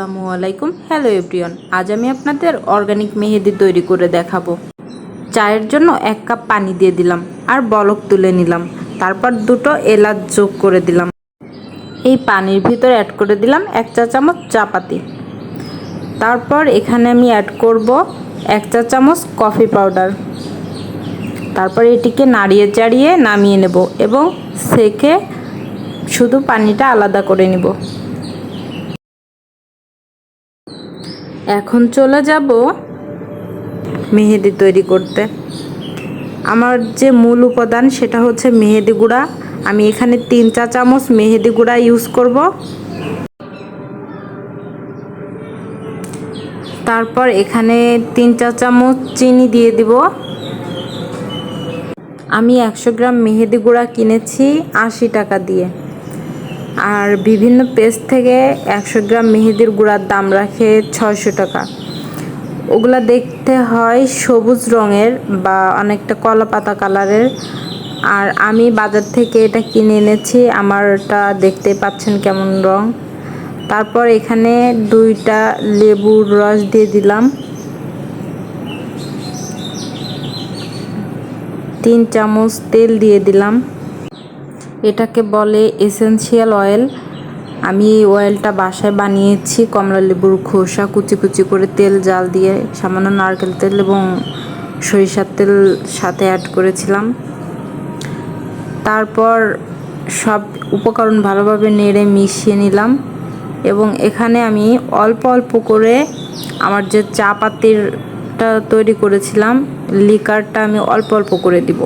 আসসালামু আলাইকুম। Hello everyone আজ আমি আপনাদের অর্গানিক মেহেদি তৈরি করে দেখাবো। চায়ের জন্য এক কাপ পানি দিয়ে দিলাম আর বলক তুলে নিলাম। তারপর দুটো এলাচ যোগ করে দিলাম। এই পানির ভিতর অ্যাড করে দিলাম এক চা চামচ চা পাতি তারপর এখানে আমি অ্যাড করব এক চা চামচ কফি পাউডার তারপর এটিকে নাড়িয়ে চাড়িয়ে নামিয়ে নেব এবং সেকে শুধু পানিটা আলাদা করে নিব। এখন চলে যাব মেহেদি তৈরি করতে। আমার যে মূল উপাদান সেটা হচ্ছে মেহেদি গুঁড়া। আমি এখানে তিন চা চামচ মেহেদি গুঁড়া ইউজ করব। তারপর এখানে তিন চা চামচ চিনি দিয়ে দিব। আমি একশো গ্রাম মেহেদি গুঁড়া কিনেছি আশি টাকা দিয়ে। আর বিভিন্ন পেজ থেকে একশো গ্রাম মেহেদির গুঁড়ার দাম রাখে ছয়শো টাকা। ওগুলা দেখতে হয় সবুজ রঙের বা অনেকটা কলা পাতা কালারের। আর আমি বাজার থেকে এটা কিনে এনেছি, আমারটা দেখতে পাচ্ছেন কেমন রং। তারপর এখানে দুইটা লেবুর রস দিয়ে দিলাম। তিন চামচ তেল দিয়ে দিলাম। এটাকে বলে এসেন্সিয়াল অয়েল আমি এই অয়েলটা বাসায় বানিয়েছি, কমলা লেবুর খোসা, কুচি কুচি করে তেল, জাল দিয়ে, সামান্য নারকেল তেল এবং সরিষার তেল সাথে অ্যাড করেছিলাম। তারপর সব উপকরণ ভালোভাবে নেড়ে মিশিয়ে নিলাম এবং এখানে আমি অল্প অল্প করে আমার যে চা পাতিরটা তৈরি করেছিলাম লিকারটা আমি অল্প অল্প করে দিব।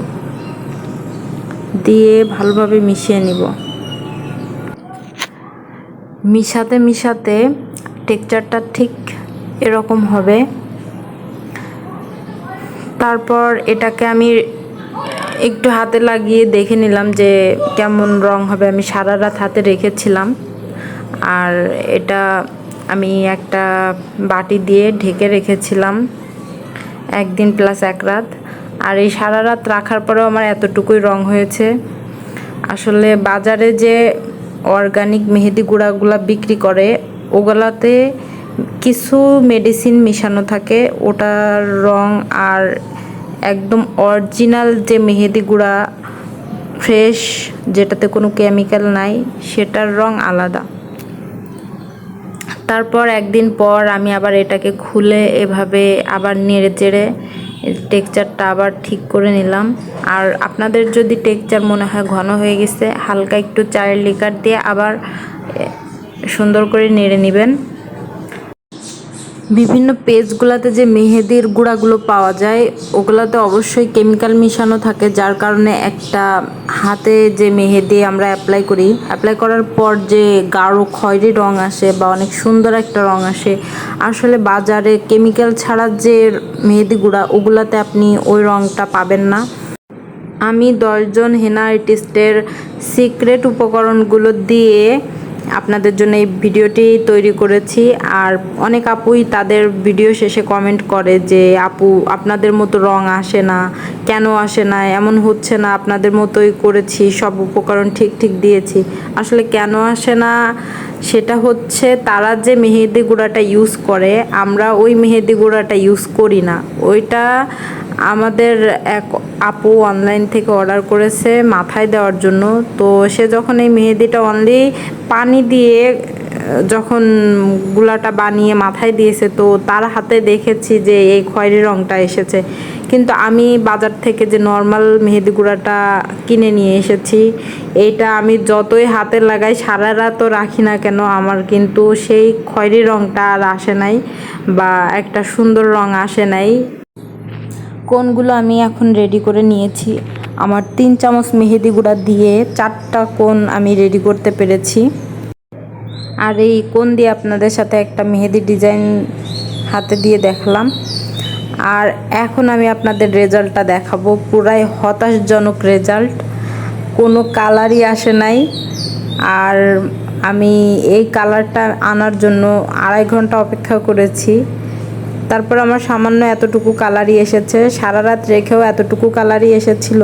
দিয়ে ভালোভাবে মিশিয়ে নিব। মিশাতে মিশাতে টেক্সচারটা ঠিক এরকম হবে। তারপর এটাকে আমি একটু হাতে লাগিয়ে দেখে নিলাম যে কেমন রং হবে। আমি সারা রাত হাতে রেখেছিলাম। আর এটা আমি একটা বাটি দিয়ে ঢেকে রেখেছিলাম। একদিন প্লাস এক রাত। আর এই সারা রাত রাখার পরেও আমার এতটুকুই রং হয়েছে। আসলে বাজারে যে অর্গানিক মেহেদি গুঁড়াগুলা বিক্রি করে, ওগুলাতে কিছু মেডিসিন মিশানো থাকে, ওটার রং আর একদম অরিজিনাল যে মেহেদি গুঁড়া ফ্রেশ যেটাতে কোনো কেমিক্যাল নাই, সেটার রং আলাদা। তারপর একদিন পর আমি আবার এটাকে খুলে এভাবে আবার নেড়ে চেড়ে টেক্সচারটা আবার ঠিক করে নিলাম। আর আপনাদের যদি টেক্সচার মনে হয় ঘন হয়ে গেছে, হালকা একটু চায়ের লিকার দিয়ে আবার সুন্দর করে নেড়ে নেবেন। বিভিন্ন পেজগুলোতে যে মেহেদির গুঁড়াগুলো পাওয়া যায়, ওগুলোতে অবশ্যই কেমিক্যাল মিশানো থাকে, যার কারণে একটা হাতে যে মেহেদি আমরা অ্যাপ্লাই করি অ্যাপ্লাই করার পর যে গাঢ় খয়েরি রং আসে বা অনেক সুন্দর একটা রং আসে, আসলে বাজারে কেমিক্যাল ছাড়া যে মেহেদি গুঁড়া, ওগুলাতে আপনি ওই রংটা পাবেন না। আমি দশজন হেনা আর্টিস্টের সিক্রেট উপকরণগুলো দিয়ে আপনাদের জন্য এই ভিডিওটি তৈরি করেছি। আর অনেক আপুই তাদের ভিডিও শেষে কমেন্ট করে যে, আপু, আপনাদের মতো রং আসে না, কেন আসে না, এমন হচ্ছে না, আপনাদের মতোই করেছি, সব উপকরণ ঠিক ঠিক দিয়েছি। আসলে কেন আসে না সেটা হচ্ছে তারা যে মেহেদি গুঁড়াটা ইউজ করে, আমরা ওই মেহেদি গুঁড়াটা ইউজ করি না। ওইটা আমাদের এক আপু অনলাইন থেকে অর্ডার করেছে মাথায় দেওয়ার জন্য। তো সে যখন এই মেহেদিটা অনলি পানি দিয়ে যখন গুলাটা বানিয়ে মাথায় দিয়েছে, তো তার হাতে দেখেছি যে এই খয়েরি রঙটা এসেছে। কিন্তু আমি বাজার থেকে যে নর্মাল মেহেদি গুঁড়াটা কিনে নিয়ে এসেছি এইটা আমি যতই হাতে লাগাই, সারা রাতও রাখি না কেন, আমার কিন্তু সেই খয়েরি রঙটা আর আসে নাই বা একটা সুন্দর রং আসে নাই। কোনগুলো আমি এখন রেডি করে নিয়েছি। আমার তিন চামচ মেহেদি গুঁড়া দিয়ে চারটা কোন আমি রেডি করতে পেরেছি। আর এই কোন দিয়ে আপনাদের সাথে একটা মেহেদি ডিজাইন হাতে দিয়ে দেখলাম। আর এখন আমি আপনাদের রেজাল্টটা দেখাবো। পুরাই হতাশজনক রেজাল্ট। কোনো কালারই আসে নাই। আর আমি এই কালারটা আনার জন্য আড়াই ঘণ্টা অপেক্ষা করেছি। তারপর আমার সামান্য এতটুকু কালারই এসেছে। সারা রাত রেখেও এতটুকু কালারই এসেছিল।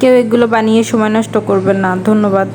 কেউ এগুলো বানিয়ে সময় নষ্ট করবেন না। ধন্যবাদ।